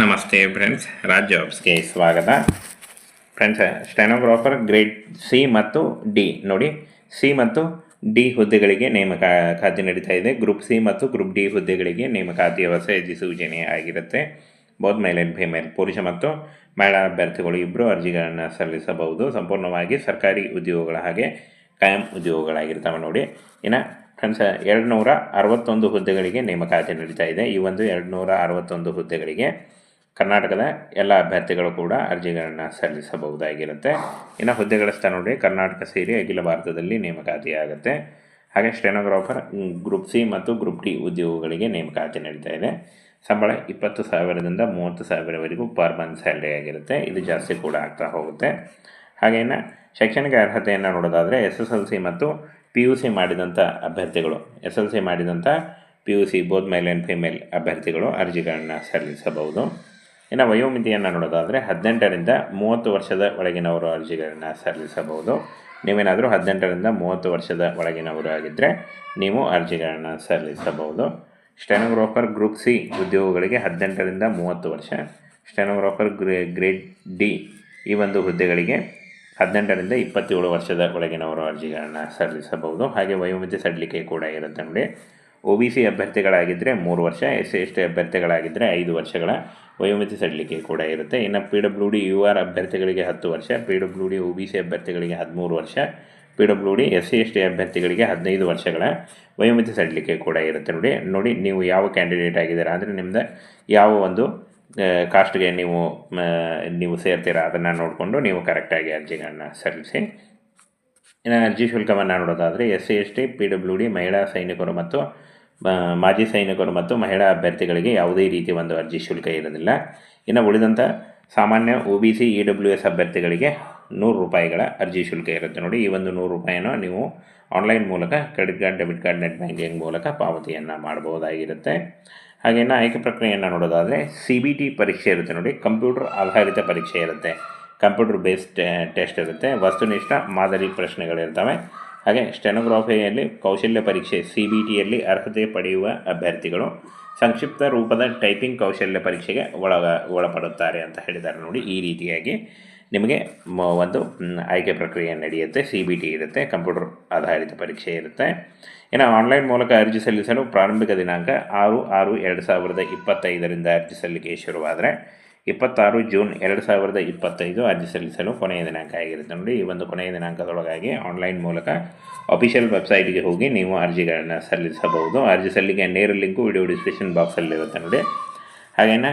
ನಮಸ್ತೆ ಫ್ರೆಂಡ್ಸ್ ರಾಜ್ ಜಾಬ್ಸ್ಗೆ ಸ್ವಾಗತ. ಫ್ರೆಂಡ್ಸ್ ಸ್ಟೆನೋಗ್ರಾಫರ್ ಗ್ರೇಡ್ ಸಿ ಮತ್ತು ಡಿ ನೋಡಿ ಸಿ ಮತ್ತು ಡಿ ಹುದ್ದೆಗಳಿಗೆ ನೇಮಕಾತಿ ನಡೀತಾ ಇದೆ. ಗ್ರೂಪ್ ಸಿ ಮತ್ತು ಗ್ರೂಪ್ ಡಿ ಹುದ್ದೆಗಳಿಗೆ ನೇಮಕಾತಿಯ ಹೊಸ ಅಧಿಸೂಚನೆ ಆಗಿರುತ್ತೆ. ಬೋತ್ ಮೇಲ್ ಫಿಮೇಲ್ ಪುರುಷ ಮತ್ತು ಮಹಿಳಾ ಅಭ್ಯರ್ಥಿಗಳು ಇಬ್ಬರು ಅರ್ಜಿಗಳನ್ನು ಸಲ್ಲಿಸಬಹುದು. ಸಂಪೂರ್ಣವಾಗಿ ಸರ್ಕಾರಿ ಉದ್ಯೋಗಗಳ ಹಾಗೆ ಕಾಯಂ ಉದ್ಯೋಗಗಳಾಗಿರ್ತವೆ ನೋಡಿ. ಇನ್ನು ಫ್ರೆಂಡ್ಸ್ ಎರಡು ನೂರ ಅರವತ್ತೊಂದು ಹುದ್ದೆಗಳಿಗೆ ನೇಮಕಾತಿ ನಡೀತಾ ಇದೆ. ಈ ಒಂದು ಎರಡು ನೂರ ಅರವತ್ತೊಂದು ಹುದ್ದೆಗಳಿಗೆ ಕರ್ನಾಟಕದ ಎಲ್ಲ ಅಭ್ಯರ್ಥಿಗಳು ಕೂಡ ಅರ್ಜಿಗಳನ್ನು ಸಲ್ಲಿಸಬಹುದಾಗಿರುತ್ತೆ. ಇನ್ನು ಹುದ್ದೆಗಳ ಸ್ಥಾನ ನೋಡಿ, ಕರ್ನಾಟಕ ಸೇರಿ ಅಖಿಲ ಭಾರತದಲ್ಲಿ ನೇಮಕಾತಿ ಆಗುತ್ತೆ ಹಾಗೆ ಸ್ಟೆನೋಗ್ರಾಫರ್ ಗ್ರೂಪ್ ಸಿ ಮತ್ತು ಗ್ರೂಪ್ ಡಿ ಉದ್ಯೋಗಗಳಿಗೆ ನೇಮಕಾತಿ ನಡೀತಾ ಇದೆ. ಸಂಬಳ ಇಪ್ಪತ್ತು ಸಾವಿರದಿಂದ ಮೂವತ್ತು ಸಾವಿರವರೆಗೂ ಪರ್ ಮಂತ್ ಸ್ಯಾಲ್ರಿ ಆಗಿರುತ್ತೆ. ಇದು ಜಾಸ್ತಿ ಕೂಡ ಆಗ್ತಾ ಹೋಗುತ್ತೆ. ಹಾಗೆ ಇನ್ನು ಶೈಕ್ಷಣಿಕ ಅರ್ಹತೆಯನ್ನು ನೋಡೋದಾದರೆ, ಎಸ್ ಎಸ್ ಎಲ್ ಸಿ ಮತ್ತು ಪಿ ಯು ಸಿ ಮಾಡಿದಂಥ ಅಭ್ಯರ್ಥಿಗಳು, ಎಸ್ ಎಲ್ ಸಿ ಮಾಡಿದಂಥ P U C, both male and female ಅಭ್ಯರ್ಥಿಗಳು ಅರ್ಜಿಗಳನ್ನು ಸಲ್ಲಿಸಬಹುದು. ಇನ್ನು ವಯೋಮಿತಿಯನ್ನು ನೋಡೋದಾದರೆ ಹದಿನೆಂಟರಿಂದ ಮೂವತ್ತು ವರ್ಷದ ಒಳಗಿನವರು ಅರ್ಜಿಗಳನ್ನು ಸಲ್ಲಿಸಬಹುದು. ನೀವೇನಾದರೂ ಹದಿನೆಂಟರಿಂದ ಮೂವತ್ತು ವರ್ಷದ ಒಳಗಿನವರು ಆಗಿದ್ದರೆ ನೀವು ಅರ್ಜಿಗಳನ್ನು ಸಲ್ಲಿಸಬಹುದು. ಸ್ಟೆನೋಗ್ರಾಫರ್ ಗ್ರೂಪ್ ಸಿ ಉದ್ಯೋಗಗಳಿಗೆ ಹದಿನೆಂಟರಿಂದ ಮೂವತ್ತು ವರ್ಷ. ಸ್ಟೆನೋಗ್ರಾಫರ್ ಗ್ರೇ, ಗ್ರೇಡ್ ಡಿ ಈ ಒಂದು ಹುದ್ದೆಗಳಿಗೆ ಹದಿನೆಂಟರಿಂದ ಇಪ್ಪತ್ತೇಳು ವರ್ಷದ ಒಳಗಿನವರು ಅರ್ಜಿಗಳನ್ನು ಸಲ್ಲಿಸಬಹುದು. ಹಾಗೆ ವಯೋಮಿತಿ ಸಡಿಲಿಕೆ ಕೂಡ ಇರುತ್ತೆ ನೋಡಿ. ಒ ಬಿ ಸಿ ಅಭ್ಯರ್ಥಿಗಳಾಗಿದ್ದರೆ ಮೂರು ವರ್ಷ, ಎಸ್ ಸಿ ಎಸ್ ಟಿ ಅಭ್ಯರ್ಥಿಗಳಾಗಿದ್ದರೆ ಐದು ವರ್ಷಗಳ ವಯೋಮಿತಿ ಸಡಿಲಿಕೆ ಕೂಡ ಇರುತ್ತೆ. ಇನ್ನು P W D, U R ಅಭ್ಯರ್ಥಿಗಳಿಗೆ ಹತ್ತು ವರ್ಷ, P W D, O B C ಅಭ್ಯರ್ಥಿಗಳಿಗೆ ಹದಿಮೂರು ವರ್ಷ, P W D, S C S T ಅಭ್ಯರ್ಥಿಗಳಿಗೆ ಹದಿನೈದು ವರ್ಷಗಳ ವಯೋಮಿತಿ ಸಡಿಲಿಕೆ ಕೂಡ ಇರುತ್ತೆ ನೋಡಿ. ನೋಡಿ, ನೀವು ಯಾವ ಕ್ಯಾಂಡಿಡೇಟ್ ಆಗಿದ್ದೀರಾ ಅಂದರೆ ನಿಮ್ಮದು ಯಾವ ಒಂದು ಕಾಸ್ಟ್ಗೆ ನೀವು ನೀವು ಸೇರ್ತೀರಾ ಅದನ್ನು ನೋಡಿಕೊಂಡು ನೀವು ಕರೆಕ್ಟಾಗಿ ಅರ್ಜಿಗಳನ್ನು ಸಲ್ಲಿಸಿ. ಇನ್ನು ಅರ್ಜಿ ಶುಲ್ಕವನ್ನು ನೋಡೋದಾದರೆ S C S T, P W D, ಮಹಿಳಾ ಸೈನಿಕರು ಮತ್ತು ಮಾಜಿ ಸೈನಿಕರು ಮತ್ತು ಮಹಿಳಾ ಅಭ್ಯರ್ಥಿಗಳಿಗೆ ಯಾವುದೇ ರೀತಿ ಒಂದು ಅರ್ಜಿ ಶುಲ್ಕ ಇರೋದಿಲ್ಲ ಇನ್ನು ಉಳಿದಂಥ ಸಾಮಾನ್ಯ O B C, E W S ಅಭ್ಯರ್ಥಿಗಳಿಗೆ ನೂರು ರೂಪಾಯಿಗಳ ಅರ್ಜಿ ಶುಲ್ಕ ಇರುತ್ತೆ. ನೋಡಿ, ಈ ಒಂದು ನೂರು ರೂಪಾಯಿನ ನೀವು ಆನ್ಲೈನ್ ಮೂಲಕ, credit card, debit card, net banking ಮೂಲಕ ಪಾವತಿಯನ್ನು ಮಾಡಬಹುದಾಗಿರುತ್ತೆ. ಹಾಗೆ ಇನ್ನು ಆಯ್ಕೆ ಪ್ರಕ್ರಿಯೆಯನ್ನು ನೋಡೋದಾದರೆ, ಸಿ ಬಿ ಟಿ ಪರೀಕ್ಷೆ ಇರುತ್ತೆ. ನೋಡಿ, ಕಂಪ್ಯೂಟರ್ ಆಧಾರಿತ ಪರೀಕ್ಷೆ ಇರುತ್ತೆ. ಕಂಪ್ಯೂಟರ್ ಬೇಸ್ಡ್ ಟೆಸ್ಟ್ ಇರುತ್ತೆ. ವಸ್ತುನಿಷ್ಠ ಮಾದರಿ ಪ್ರಶ್ನೆಗಳಿರ್ತವೆ. ಹಾಗೆ ಸ್ಟೆನೋಗ್ರಾಫಿಯಲ್ಲಿ ಕೌಶಲ್ಯ ಪರೀಕ್ಷೆ ಸಿ ಬಿ ಟಿಯಲ್ಲಿ ಅರ್ಹತೆ ಪಡೆಯುವ ಅಭ್ಯರ್ಥಿಗಳು ಸಂಕ್ಷಿಪ್ತ ರೂಪದ ಟೈಪಿಂಗ್ ಕೌಶಲ್ಯ ಪರೀಕ್ಷೆಗೆ ಒಳಗ, ಒಳಪಡುತ್ತಾರೆ ಅಂತ ಹೇಳಿದ್ದಾರೆ ನೋಡಿ. ಈ ರೀತಿಯಾಗಿ ನಿಮಗೆ ಒಂದು ಆಯ್ಕೆ ಪ್ರಕ್ರಿಯೆ ನಡೆಯುತ್ತೆ. ಸಿ ಬಿ ಟಿ ಇರುತ್ತೆ, ಕಂಪ್ಯೂಟರ್ ಆಧಾರಿತ ಪರೀಕ್ಷೆ ಇರುತ್ತೆ. ಇನ್ನು ಆನ್ಲೈನ್ ಮೂಲಕ ಅರ್ಜಿ ಸಲ್ಲಿಸಲು ಪ್ರಾರಂಭಿಕ ದಿನಾಂಕ ಆರು ಆರು ಎರಡು ಸಾವಿರದ ಇಪ್ಪತ್ತೈದರಿಂದ ಅರ್ಜಿ ಸಲ್ಲಿಕೆ ಶುರುವಾದರೆ ಇಪ್ಪತ್ತಾರು ಜೂನ್ ಎರಡು ಸಾವಿರದ ಇಪ್ಪತ್ತೈದು ಅರ್ಜಿ ಸಲ್ಲಿಸಲು ಕೊನೆಯ ದಿನಾಂಕ ಆಗಿರುತ್ತೆ ನೋಡಿ. ಈ ಒಂದು ಕೊನೆಯ ದಿನಾಂಕದೊಳಗಾಗಿ ಆನ್ಲೈನ್ ಮೂಲಕ ಅಫಿಷಿಯಲ್ ವೆಬ್ಸೈಟ್ಗೆ ಹೋಗಿ ನೀವು ಅರ್ಜಿಗಳನ್ನು ಸಲ್ಲಿಸಬಹುದು. ಅರ್ಜಿ ಸಲ್ಲಿಕೆ ನೇರ ಲಿಂಕು ವಿಡಿಯೋ ಡಿಸ್ಕ್ರಿಪ್ಷನ್ ಬಾಕ್ಸಲ್ಲಿರುತ್ತೆ ನೋಡಿ. ಹಾಗೇನ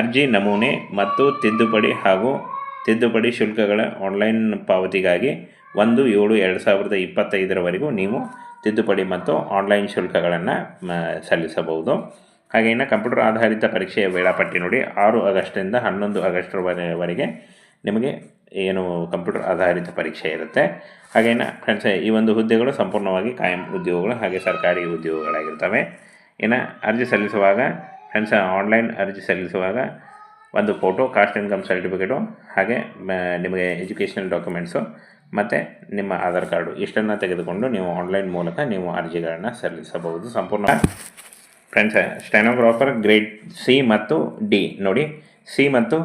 ಅರ್ಜಿ ನಮೂನೆ ಮತ್ತು ತಿದ್ದುಪಡಿ ಹಾಗೂ ತಿದ್ದುಪಡಿ ಶುಲ್ಕಗಳ ಆನ್ಲೈನ್ ಪಾವತಿಗಾಗಿ ಒಂದು ಏಳು ಎರಡು ಸಾವಿರದ ಇಪ್ಪತ್ತೈದರವರೆಗೂ ನೀವು ತಿದ್ದುಪಡಿ ಮತ್ತು ಆನ್ಲೈನ್ ಶುಲ್ಕಗಳನ್ನು ಸಲ್ಲಿಸಬಹುದು. ಹಾಗೆ ಕಂಪ್ಯೂಟರ್ ಆಧಾರಿತ ಪರೀಕ್ಷೆಯ ವೇಳಾಪಟ್ಟಿ ನೋಡಿ, ಆರು ಆಗಸ್ಟಿಂದ ಹನ್ನೊಂದು ಆಗಸ್ಟ್ರವರೆಗೆ ನಿಮಗೆ ಏನು ಕಂಪ್ಯೂಟರ್ ಆಧಾರಿತ ಪರೀಕ್ಷೆ ಇರುತ್ತೆ. ಹಾಗೇನ ಫ್ರೆಂಡ್ಸ್ ಈ ಒಂದು ಹುದ್ದೆಗಳು ಸಂಪೂರ್ಣವಾಗಿ ಕಾಯಂ ಉದ್ಯೋಗಗಳು ಹಾಗೆ ಸರ್ಕಾರಿ ಉದ್ಯೋಗಗಳಾಗಿರ್ತವೆ. ಇನ್ನು ಅರ್ಜಿ ಸಲ್ಲಿಸುವಾಗ ಫ್ರೆಂಡ್ಸ್ ಆನ್ಲೈನ್ ಅರ್ಜಿ ಸಲ್ಲಿಸುವಾಗ ಒಂದು ಫೋಟೋ ಕಾಸ್ಟ್ ಇನ್ಕಮ್ ಸರ್ಟಿಫಿಕೇಟು ಹಾಗೆ ನಿಮಗೆ ಎಜುಕೇಷನಲ್ ಡಾಕ್ಯುಮೆಂಟ್ಸು ಮತ್ತು ನಿಮ್ಮ ಆಧಾರ್ ಕಾರ್ಡು ಇಷ್ಟನ್ನು ತೆಗೆದುಕೊಂಡು ನೀವು ಆನ್ಲೈನ್ ಮೂಲಕ ನೀವು ಅರ್ಜಿಗಳನ್ನು ಸಲ್ಲಿಸಬಹುದು. ಸಂಪೂರ್ಣ ಫ್ರೆಂಡ್ಸ್ ಸ್ಟೆನೋಗ್ರಾಫರ್ ಗ್ರೇಡ್ ಸಿ ಮತ್ತು ಡಿ ನೋಡಿ ಸಿ ಮತ್ತು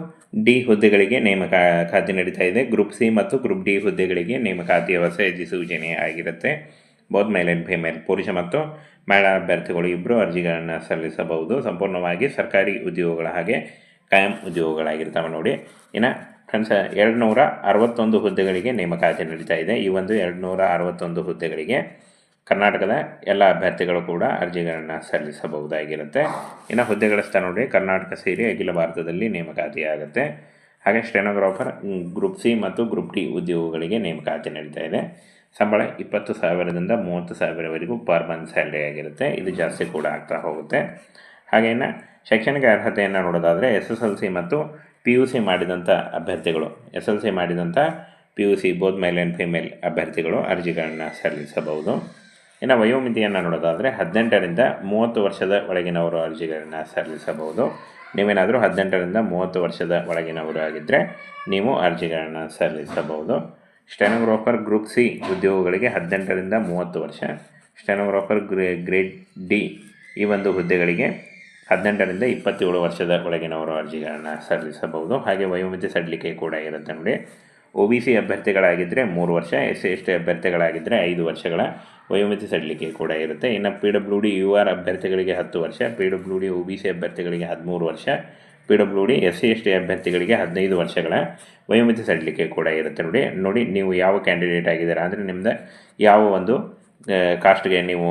ಡಿ ಹುದ್ದೆಗಳಿಗೆ ನೇಮಕಾತಿ ನಡೀತಾ ಇದೆ. ಗ್ರೂಪ್ ಸಿ ಮತ್ತು ಗ್ರೂಪ್ ಡಿ ಹುದ್ದೆಗಳಿಗೆ ನೇಮಕಾತಿ ಹೊಸ ಅಧಿಸೂಚನೆ ಆಗಿರುತ್ತೆ. ಬೋತ್ ಮೇಲ್ ಆ್ಯಂಡ್ ಫಿಮೇಲ್, ಪುರುಷ ಮತ್ತು ಮಹಿಳಾ ಅಭ್ಯರ್ಥಿಗಳು ಇಬ್ಬರು ಅರ್ಜಿಗಳನ್ನು ಸಲ್ಲಿಸಬಹುದು. ಸಂಪೂರ್ಣವಾಗಿ ಸರ್ಕಾರಿ ಉದ್ಯೋಗಗಳ ಹಾಗೆ ಕಾಯಂ ಉದ್ಯೋಗಗಳಾಗಿರ್ತಾವೆ ನೋಡಿ. ಇನ್ನು ಫ್ರೆಂಡ್ಸ್ ಎರಡು ನೂರ ಅರವತ್ತೊಂದು ಹುದ್ದೆಗಳಿಗೆ ನೇಮಕಾತಿ ನಡೀತಾ ಇದೆ. ಈ ಒಂದು ಎರಡು ನೂರ ಅರವತ್ತೊಂದು ಹುದ್ದೆಗಳಿಗೆ ಕರ್ನಾಟಕದ ಎಲ್ಲ ಅಭ್ಯರ್ಥಿಗಳು ಕೂಡ ಅರ್ಜಿಗಳನ್ನು ಸಲ್ಲಿಸಬಹುದಾಗಿರುತ್ತೆ. ಇನ್ನು ಹುದ್ದೆಗಳ ಸ್ಥಾನದಲ್ಲಿ ಕರ್ನಾಟಕ ಸೇರಿ ಅಖಿಲ ಭಾರತದಲ್ಲಿ ನೇಮಕಾತಿ ಆಗುತ್ತೆ. ಹಾಗೆ ಸ್ಟೆನೋಗ್ರಾಫರ್ ಗ್ರೂಪ್ ಸಿ ಮತ್ತು ಗ್ರೂಪ್ ಡಿ ಉದ್ಯೋಗಗಳಿಗೆ ನೇಮಕಾತಿ ನಡೀತಾ ಇದೆ. ಸಂಬಳ ಇಪ್ಪತ್ತು ಸಾವಿರದಿಂದ ಮೂವತ್ತು ಸಾವಿರವರೆಗೂ ಪರ್ ಮಂತ್ ಸ್ಯಾಲ್ರಿ ಆಗಿರುತ್ತೆ. ಇದು ಜಾಸ್ತಿ ಕೂಡ ಆಗ್ತಾ ಹೋಗುತ್ತೆ. ಹಾಗೇನ ಶೈಕ್ಷಣಿಕ ಅರ್ಹತೆಯನ್ನು ನೋಡೋದಾದರೆ ಎಸ್ ಎಸ್ ಎಲ್ ಸಿ ಮತ್ತು ಪಿ ಯು ಸಿ ಮಾಡಿದಂಥ ಅಭ್ಯರ್ಥಿಗಳು ಎಸ್ ಎಲ್ ಸಿ ಮಾಡಿದಂಥ P U C both male and female ಅಭ್ಯರ್ಥಿಗಳು ಅರ್ಜಿಗಳನ್ನು ಸಲ್ಲಿಸಬಹುದು. ಇನ್ನು ವಯೋಮಿತಿಯನ್ನು ನೋಡೋದಾದರೆ ಹದಿನೆಂಟರಿಂದ ಮೂವತ್ತು ವರ್ಷದ ಒಳಗಿನವರು ಅರ್ಜಿಗಳನ್ನು ಸಲ್ಲಿಸಬಹುದು. ನೀವೇನಾದರೂ ಹದಿನೆಂಟರಿಂದ ಮೂವತ್ತು ವರ್ಷದ ಒಳಗಿನವರು ಆಗಿದ್ದರೆ ನೀವು ಅರ್ಜಿಗಳನ್ನು ಸಲ್ಲಿಸಬಹುದು. ಸ್ಟೆನೋಗ್ರಾಫರ್ ಗ್ರೂಪ್ ಸಿ ಉದ್ಯೋಗಗಳಿಗೆ ಹದಿನೆಂಟರಿಂದ ಮೂವತ್ತು ವರ್ಷ. ಸ್ಟೆನೋಗ್ರಾಫರ್ ಗ್ರೇ, ಗ್ರೇಡ್ ಡಿ ಈ ಒಂದು ಹುದ್ದೆಗಳಿಗೆ ಹದಿನೆಂಟರಿಂದ ಇಪ್ಪತ್ತೇಳು ವರ್ಷದ ಒಳಗಿನವರು ಅರ್ಜಿಗಳನ್ನು ಸಲ್ಲಿಸಬಹುದು. ಹಾಗೆ ವಯೋಮಿತಿ ಸಡಿಲಿಕೆ ಕೂಡ ಇರುತ್ತೆ ನೋಡಿ. ಒ ಬಿ ಸಿ ಅಭ್ಯರ್ಥಿಗಳಾಗಿದ್ದರೆ ಮೂರು ವರ್ಷ, ಎಸ್ ಸಿ ಎಸ್ ಟಿ ಅಭ್ಯರ್ಥಿಗಳಾಗಿದ್ದರೆ ಐದು ವರ್ಷಗಳ ವಯೋಮಿತಿ ಸಡಿಲಿಕೆ ಕೂಡ ಇರುತ್ತೆ. ಇನ್ನು P W D, U R ಅಭ್ಯರ್ಥಿಗಳಿಗೆ ಹತ್ತು ವರ್ಷ, P W D, O B C ಅಭ್ಯರ್ಥಿಗಳಿಗೆ ಹದಿಮೂರು ವರ್ಷ, P W D, S C S T ಅಭ್ಯರ್ಥಿಗಳಿಗೆ ಹದಿನೈದು ವರ್ಷಗಳ ವಯೋಮಿತಿ ಸಡಿಲಿಕೆ ಕೂಡ ಇರುತ್ತೆ ನೋಡಿ. ನೋಡಿ ನೀವು ಯಾವ ಕ್ಯಾಂಡಿಡೇಟ್ ಆಗಿದ್ದೀರಾ ಅಂದರೆ ನಿಮ್ಮದು ಯಾವ ಒಂದು ಕಾಸ್ಟ್ಗೆ ನೀವು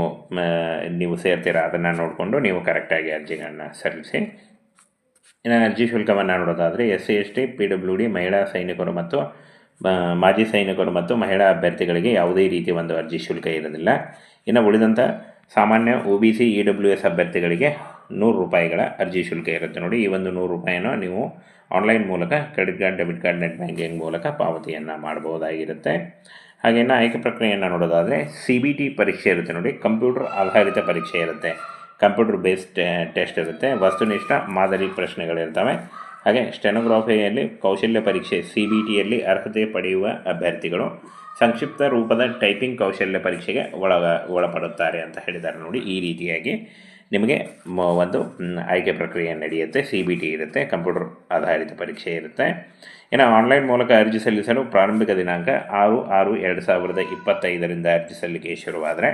ನೀವು ಸೇರ್ತೀರಾ ಅದನ್ನು ನೋಡಿಕೊಂಡು ನೀವು ಕರೆಕ್ಟಾಗಿ ಅರ್ಜಿಗಳನ್ನ ಸಲ್ಲಿಸಿ ಇನ್ನು ಅರ್ಜಿ ಶುಲ್ಕವನ್ನು ನೋಡೋದಾದರೆ S C, S T, P W D, ಮಹಿಳಾ ಸೈನಿಕರು ಮತ್ತು ಮಾಜಿ ಸೈನಿಕರು ಮತ್ತು ಮಹಿಳಾ ಅಭ್ಯರ್ಥಿಗಳಿಗೆ ಯಾವುದೇ ರೀತಿ ಒಂದು ಅರ್ಜಿ ಶುಲ್ಕ ಇರೋದಿಲ್ಲ. ಇನ್ನು ಉಳಿದಂಥ ಸಾಮಾನ್ಯ O B C, E W S ಅಭ್ಯರ್ಥಿಗಳಿಗೆ ನೂರು ರೂಪಾಯಿಗಳ ಅರ್ಜಿ ಶುಲ್ಕ ಇರುತ್ತೆ ನೋಡಿ. ಈ ಒಂದು ನೂರು ರೂಪಾಯಿನ ನೀವು ಆನ್ಲೈನ್ ಮೂಲಕ credit card, debit card, net banking ಮೂಲಕ ಪಾವತಿಯನ್ನು ಮಾಡಬಹುದಾಗಿರುತ್ತೆ. ಹಾಗೆ ಇನ್ನು ಆಯ್ಕೆ ಪ್ರಕ್ರಿಯೆಯನ್ನು ನೋಡೋದಾದರೆ ಸಿ ಬಿ ಟಿ ಪರೀಕ್ಷೆ ಇರುತ್ತೆ ನೋಡಿ. ಕಂಪ್ಯೂಟರ್ ಆಧಾರಿತ ಪರೀಕ್ಷೆ ಇರುತ್ತೆ. ಕಂಪ್ಯೂಟರ್ ಬೇಸ್ಡ್ ಟೆಸ್ಟ್ ಇರುತ್ತೆ. ವಸ್ತುನಿಷ್ಠ ಮಾದರಿ ಪ್ರಶ್ನೆಗಳಿರ್ತವೆ. ಹಾಗೆ ಸ್ಟೆನೋಗ್ರಾಫಿಯಲ್ಲಿ ಕೌಶಲ್ಯ ಪರೀಕ್ಷೆ ಸಿ ಬಿ ಟಿಯಲ್ಲಿ ಅರ್ಹತೆ ಪಡೆಯುವ ಅಭ್ಯರ್ಥಿಗಳು ಸಂಕ್ಷಿಪ್ತ ರೂಪದ ಟೈಪಿಂಗ್ ಕೌಶಲ್ಯ ಪರೀಕ್ಷೆಗೆ ಒಳಗ, ಒಳಪಡುತ್ತಾರೆ ಅಂತ ಹೇಳಿದ್ದಾರೆ ನೋಡಿ. ಈ ರೀತಿಯಾಗಿ ನಿಮಗೆ ಒಂದು ಆಯ್ಕೆ ಪ್ರಕ್ರಿಯೆ ನಡೆಯುತ್ತೆ. ಸಿ ಬಿ ಟಿ ಇರುತ್ತೆ, ಕಂಪ್ಯೂಟರ್ ಆಧಾರಿತ ಪರೀಕ್ಷೆ ಇರುತ್ತೆ. ಇನ್ನು ಆನ್ಲೈನ್ ಮೂಲಕ ಅರ್ಜಿ ಸಲ್ಲಿಸಲು ಪ್ರಾರಂಭಿಕ ದಿನಾಂಕ ಆರು ಆರು, ಎರಡು ಸಾವಿರದ ಇಪ್ಪತ್ತೈದರಿಂದ ಅರ್ಜಿ ಸಲ್ಲಿಕೆ ಶುರುವಾದರೆ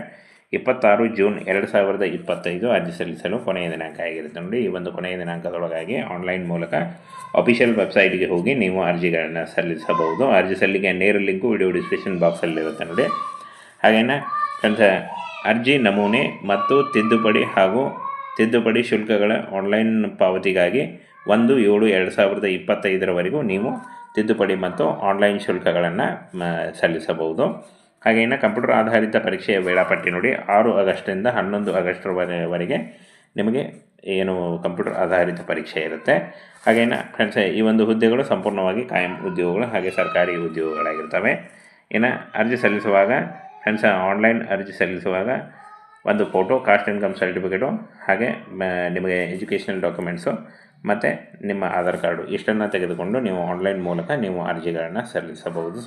ಇಪ್ಪತ್ತಾರು ಜೂನ್ ಎರಡು ಸಾವಿರದ ಇಪ್ಪತ್ತೈದು ಅರ್ಜಿ ಸಲ್ಲಿಸಲು ಕೊನೆಯ ದಿನಾಂಕ ಆಗಿರುತ್ತೆ ನೋಡಿ. ಈ ಒಂದು ಕೊನೆಯ ದಿನಾಂಕದೊಳಗಾಗಿ ಆನ್ಲೈನ್ ಮೂಲಕ ಅಫಿಷಿಯಲ್ ವೆಬ್ಸೈಟ್ಗೆ ಹೋಗಿ ನೀವು ಅರ್ಜಿಗಳನ್ನು ಸಲ್ಲಿಸಬಹುದು. ಅರ್ಜಿ ಸಲ್ಲಿಕೆ ನೇರ ಲಿಂಕು ವಿಡಿಯೋ ಡಿಸ್ಕ್ರಿಪ್ಷನ್ ಬಾಕ್ಸಲ್ಲಿರುತ್ತೆ ನೋಡಿ. ಹಾಗೇನ ಅರ್ಜಿ ನಮೂನೆ ಮತ್ತು ತಿದ್ದುಪಡಿ ಹಾಗೂ ತಿದ್ದುಪಡಿ ಶುಲ್ಕಗಳ ಆನ್ಲೈನ್ ಪಾವತಿಗಾಗಿ ಒಂದು ಏಳು ಎರಡು ಸಾವಿರದ ಇಪ್ಪತ್ತೈದರವರೆಗೂ ನೀವು ತಿದ್ದುಪಡಿ ಮತ್ತು ಆನ್ಲೈನ್ ಶುಲ್ಕಗಳನ್ನು ಸಲ್ಲಿಸಬಹುದು. ಹಾಗೆ ಇನ್ನು ಕಂಪ್ಯೂಟರ್ ಆಧಾರಿತ ಪರೀಕ್ಷೆಯ ವೇಳಾಪಟ್ಟಿ ನೋಡಿ, ಆರು ಆಗಸ್ಟಿಂದ ಹನ್ನೊಂದು ಆಗಸ್ಟ್ರವರೆಗೆ ನಿಮಗೆ ಏನು ಕಂಪ್ಯೂಟರ್ ಆಧಾರಿತ ಪರೀಕ್ಷೆ ಇರುತ್ತೆ. ಹಾಗೇನ ಫ್ರೆಂಡ್ಸ್ ಈ ಒಂದು ಹುದ್ದೆಗಳು ಸಂಪೂರ್ಣವಾಗಿ ಕಾಯಂ ಉದ್ಯೋಗಗಳು ಹಾಗೆ ಸರ್ಕಾರಿ ಉದ್ಯೋಗಗಳಾಗಿರ್ತವೆ. ಇನ್ನು ಅರ್ಜಿ ಸಲ್ಲಿಸುವಾಗ ಫ್ರೆಂಡ್ಸ್ ಆನ್ಲೈನ್ ಅರ್ಜಿ ಸಲ್ಲಿಸುವಾಗ ಒಂದು ಫೋಟೋ ಕಾಸ್ಟ್ ಇನ್ಕಮ್ ಸರ್ಟಿಫಿಕೇಟು ಹಾಗೆ ನಿಮಗೆ ಎಜುಕೇಷನಲ್ ಡಾಕ್ಯುಮೆಂಟ್ಸು ಮತ್ತು ನಿಮ್ಮ ಆಧಾರ್ ಕಾರ್ಡು ಇಷ್ಟನ್ನು ತೆಗೆದುಕೊಂಡು ನೀವು ಆನ್ಲೈನ್ ಮೂಲಕ ನೀವು ಅರ್ಜಿಗಳನ್ನು ಸಲ್ಲಿಸಬಹುದು.